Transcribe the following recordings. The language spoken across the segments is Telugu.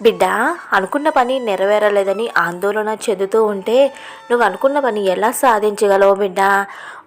బిడ్డ అనుకున్న పని నెరవేరలేదని ఆందోళన చెందుతూ ఉంటే నువ్వు అనుకున్న పని ఎలా సాధించగలవు బిడ్డ?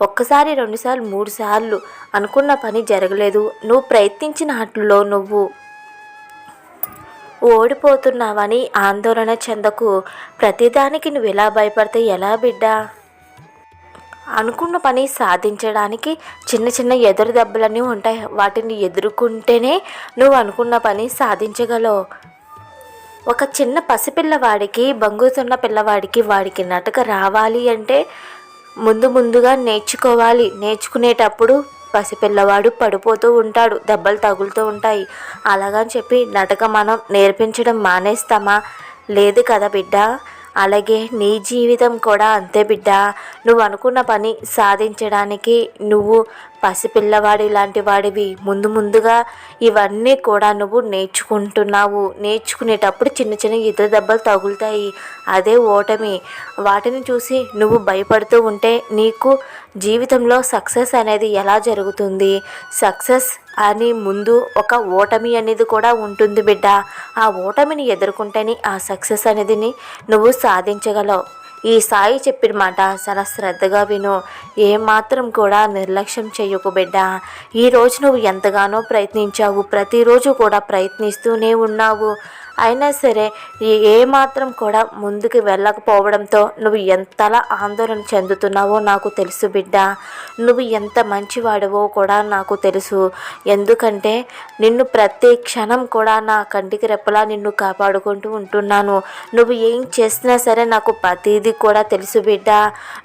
ఒక్కసారి రెండుసార్లు మూడు సార్లు అనుకున్న పని జరగలేదు. నువ్వు ప్రయత్నించిన వాటిలో నువ్వు ఓడిపోతున్నావని ఆందోళన చెందకు ప్రతిదానికి నువ్వు ఎలా భయపడితే ఎలా బిడ్డ? అనుకున్న పని సాధించడానికి చిన్న చిన్న ఎదురు దెబ్బలన్నీ ఉంటాయి. వాటిని ఎదుర్కొంటేనే నువ్వు అనుకున్న పని సాధించగలవు. ఒక చిన్న పసిపిల్లవాడికి బంగుతున్న పిల్లవాడికి వాడికి నటక రావాలి అంటే ముందు ముందుగా నేర్చుకోవాలి. నేర్చుకునేటప్పుడు పసిపిల్లవాడు పడిపోతూ ఉంటాడు దెబ్బలు తగులుతూ ఉంటాయి. అలాగని చెప్పి నటక మనం నేర్పించడం మానేస్తామా? లేదు కదా బిడ్డ. అలాగే నీ జీవితం కూడా అంతే బిడ్డ. నువ్వు అనుకున్న పని సాధించడానికి నువ్వు పసిపిల్లవాడి లాంటి వాడివి. ముందు ముందుగా ఇవన్నీ కూడా నువ్వు నేర్చుకుంటున్నావు. నేర్చుకునేటప్పుడు చిన్న చిన్న ఇతర దెబ్బలు తగులుతాయి. అదే ఓటమి. వాటిని చూసి నువ్వు భయపడుతూ ఉంటే నీకు జీవితంలో సక్సెస్ అనేది ఎలా జరుగుతుంది? సక్సెస్ అని ముందు ఒక ఓటమి అనేది కూడా ఉంటుంది బిడ్డ. ఆ ఓటమిని ఎదుర్కొంటేనే ఆ సక్సెస్ అనేది నువ్వు సాధించగలవు. ఈ సాయి చెప్పిన మాట చాలా శ్రద్ధగా విను. ఏమాత్రం కూడా నిర్లక్ష్యం చేయకు బిడ్డ. ఈరోజు నువ్వు ఎంతగానో ప్రయత్నించావు. ప్రతిరోజు కూడా ప్రయత్నిస్తూనే ఉన్నావు. అయినా సరే ఏమాత్రం కూడా ముందుకు వెళ్ళకపోవడంతో నువ్వు ఎంతలా ఆందోళన చెందుతున్నావో నాకు తెలుసు బిడ్డ. నువ్వు ఎంత మంచివాడవో కూడా నాకు తెలుసు. ఎందుకంటే నిన్ను ప్రతి క్షణం కూడా నా కంటికి రెప్పలా నిన్ను కాపాడుకుంటూ ఉంటున్నాను. నువ్వు ఏం చేసినా సరే నాకు ప్రతిదీ కూడా తెలుసు బిడ్డ.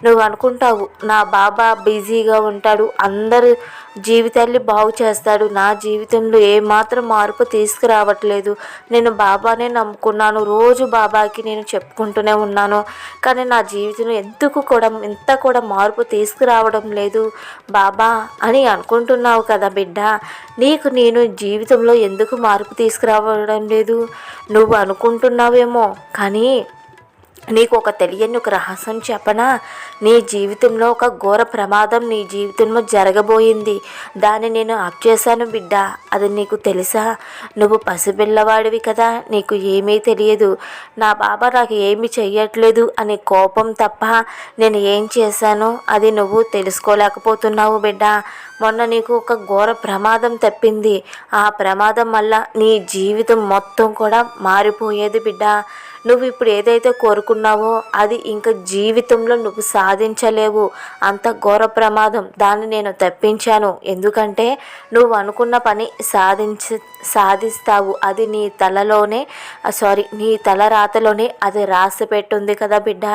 నువ్వు అనుకుంటావు నా బాబా బిజీగా ఉంటాడు అందరు జీవితాన్ని బాగు చేస్తాడు. నా జీవితంలో ఏమాత్రం మార్పు తీసుకురావట్లేదు. నేను బాబానే నమ్ముకున్నాను. రోజు బాబాకి నేను చెప్పుకుంటూనే ఉన్నాను. కానీ నా జీవితం ఎందుకు కూడా ఇంత కూడా మార్పు తీసుకురావడం లేదు? బాబా అని అనుకుంటున్నావు కదా బిడ్డ. నీకు నేను జీవితంలో ఎందుకు మార్పు తీసుకురావడం లేదు? నువ్వు అనుకుంటున్నావేమో కానీ నీకు ఒక తెలియని ఒక రహస్యం చెప్పనా? నీ జీవితంలో ఒక ఘోర ప్రమాదం నీ జీవితంలో జరగబోయింది. దాన్ని నేను ఆప్ చేశాను బిడ్డ. అది నీకు తెలుసా? నువ్వు పసిపిల్లవాడివి కదా నీకు ఏమీ తెలియదు. నా బాబా నాకు ఏమి చెయ్యట్లేదు అనే కోపం తప్ప నేను ఏం చేశాను? అది నువ్వు తెలుసుకోలేకపోతున్నావు బిడ్డ. మొన్న నీకు ఒక ఘోర ప్రమాదం తప్పింది. ఆ ప్రమాదం వల్ల నీ జీవితం మొత్తం కూడా మారిపోయేది బిడ్డ. నువ్వు ఇప్పుడు ఏదైతే అనుకున్నావో అది ఇంకా జీవితంలో నువ్వు సాధించలేవు. అంత ఘోర ప్రమాదం. దాన్ని నేను తప్పించాను. ఎందుకంటే నువ్వు అనుకున్న పని సాధించ సాధిస్తావు. అది నీ తలలోనే సారీ నీ తల రాతలోనే అది రాసి పెట్టుంది కదా బిడ్డ.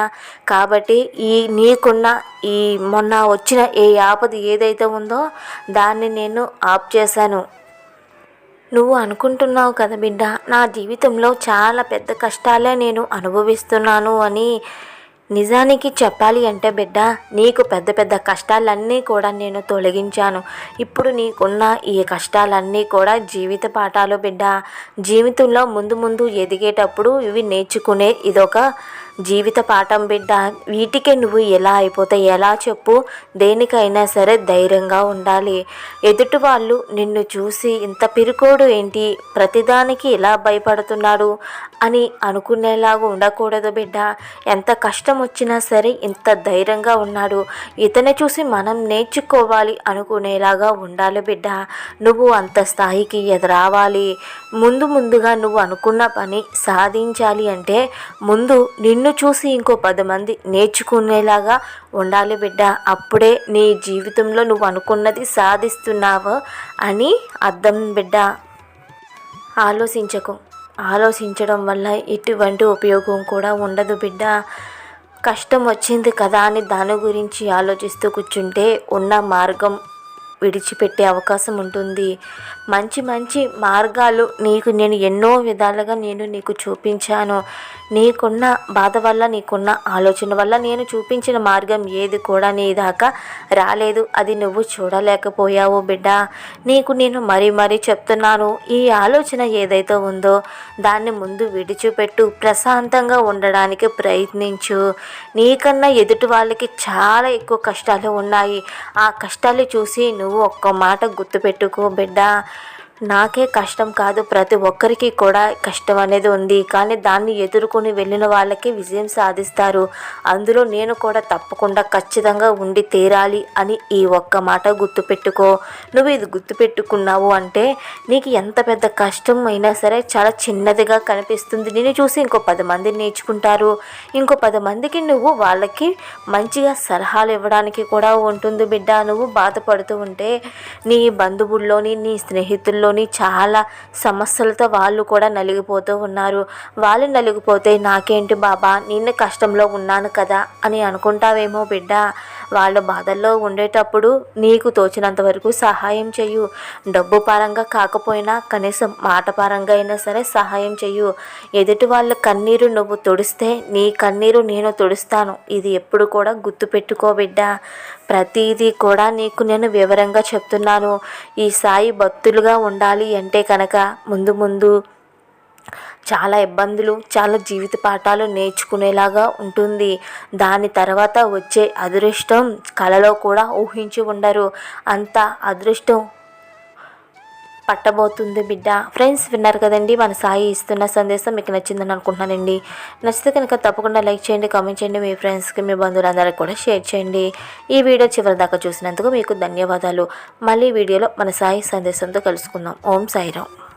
కాబట్టి ఈ నీకున్న ఈ మొన్న వచ్చిన ఏ ఆపద ఏదైతే ఉందో దాన్ని నేను ఆప్ చేశాను. నువ్వు అనుకుంటున్నావు కదా బిడ్డ నా జీవితంలో చాలా పెద్ద కష్టాలే నేను అనుభవిస్తున్నాను అని నిజానికి చెప్పాలి అంటే బిడ్డ నీకు పెద్ద పెద్ద కష్టాలన్నీ కూడా నేను తొలగించాను. ఇప్పుడు నీకున్న ఈ కష్టాలన్నీ కూడా జీవిత పాఠాలు బిడ్డ. జీవితంలో ముందు ముందు ఎదిగేటప్పుడు ఇవి నేర్చుకునే ఇదొక జీవిత పాఠం బిడ్డ వీటికే నువ్వు ఎలా అయిపోతే ఎలా చెప్పు దేనికైనా సరే ధైర్యంగా ఉండాలి. ఎదుటి వాళ్ళు నిన్ను చూసి ఇంత పిరుకోడు ఏంటి? ప్రతిదానికి ఎలా భయపడుతున్నాడు అని అనుకునేలాగా ఉండకూడదు బిడ్డ. ఎంత కష్టం వచ్చినా సరే ఇంత ధైర్యంగా ఉన్నాడు. ఇతనే చూసి మనం నేర్చుకోవాలి అనుకునేలాగా ఉండాలి బిడ్డ. నువ్వు అంత స్థాయికి ఎదురావాలి. ముందు ముందుగా నువ్వు అనుకున్న పని సాధించాలి అంటే ముందు నిన్ను నిన్ను చూసి ఇంకో పది మంది నేర్చుకునేలాగా ఉండాలి బిడ్డ. అప్పుడే నీ జీవితంలో నువ్వు అనుకున్నది సాధిస్తున్నావు అని అర్థం బిడ్డ. ఆలోచించకు. ఆలోచించడం వల్ల ఎటువంటి ఉపయోగం కూడా ఉండదు బిడ్డ. కష్టం వచ్చింది కదా అని దాని గురించి ఆలోచిస్తూ కూర్చుంటే ఉన్న మార్గం విడిచిపెట్టే అవకాశం ఉంటుంది. మంచి మంచి మార్గాలు నీకు నేను ఎన్నో విధాలుగా నేను నీకు చూపించాను. నీకున్న బాధ వల్ల నీకున్న ఆలోచన వల్ల నేను చూపించిన మార్గం ఏది కూడా నీ దాకా రాలేదు. అది నువ్వు చూడలేకపోయావు బిడ్డ. నీకు నేను మరీ మరీ చెప్తున్నాను. ఈ ఆలోచన ఏదైతే ఉందో దాన్ని ముందు విడిచిపెట్టు. ప్రశాంతంగా ఉండడానికి ప్రయత్నించు. నీకన్నా ఎదుటి వాళ్ళకి చాలా ఎక్కువ కష్టాలు ఉన్నాయి. ఆ కష్టాలు చూసి నువ్వు ఒక్క మాట గుర్తుపెట్టుకో బిడ్డ. నాకే కష్టం కాదు ప్రతి ఒక్కరికి కూడా కష్టం అనేది ఉంది. కానీ దాన్ని ఎదుర్కొని వెళ్ళిన వాళ్ళకి విజయం సాధిస్తారు. అందులో నేను కూడా తప్పకుండా ఖచ్చితంగా ఉండి తీరాలి అని ఈ ఒక్క మాట గుర్తుపెట్టుకో. నువ్వు ఇది గుర్తుపెట్టుకున్నావు అంటే నీకు ఎంత పెద్ద కష్టం అయినా సరే చాలా చిన్నదిగా కనిపిస్తుంది. నేను చూసి ఇంకో పది మంది నేర్చుకుంటారు. ఇంకో పది మందికి నువ్వు వాళ్ళకి మంచిగా సలహాలు ఇవ్వడానికి కూడా ఉంటుంది బిడ్డ. నువ్వు బాధపడుతూ ఉంటే నీ బంధువుల్లోని నీ స్నేహితుల్లో లోని చాలా సమస్యలతో వాళ్ళు కూడా నలిగిపోతూ ఉన్నారు. వాళ్ళు నలిగిపోతే నాకేంటి బాబా? నిన్ను కష్టంలో ఉన్నాను కదా అని అనుకుంటావేమో బిడ్డ? వాళ్ళ బాధల్లో ఉండేటప్పుడు నీకు తోచినంత వరకు సహాయం చెయ్యు. డబ్బు పరంగా కాకపోయినా కనీసం మాట పరంగా అయినా సరే సహాయం చెయ్యు. ఎదుటి వాళ్ళ కన్నీరు నువ్వు తుడిస్తే నీ కన్నీరు నేను తుడుస్తాను. ఇది ఎప్పుడు కూడా గుర్తుపెట్టుకో బిడ్డ. ప్రతిదీ కూడా నీకు నేను వివరంగా చెప్తున్నాను. ఈ సాయి భక్తులుగా ఉండాలి అంటే కనుక ముందు ముందు చాలా ఇబ్బందులు చాలా జీవిత పాఠాలు నేర్చుకునేలాగా ఉంటుంది. దాని తర్వాత వచ్చే అదృష్టం కళలో కూడా ఊహించి ఉండరు. అంత అదృష్టం పట్టబోతుంది బిడ్డ. ఫ్రెండ్స్ విన్నారు కదండి మన సాయి ఇస్తున్న సందేశం మీకు నచ్చిందని అనుకుంటున్నానండి. నచ్చితే కనుక తప్పకుండా లైక్ చేయండి కామెంట్ చేయండి మీ ఫ్రెండ్స్కి మీ బంధువులందరికీ కూడా షేర్ చేయండి. ఈ వీడియో చివరి దాకా చూసినందుకు మీకు ధన్యవాదాలు. మళ్ళీ వీడియోలో మన సాయి సందేశంతో కలుసుకుందాం. ఓం సాయిరామ్.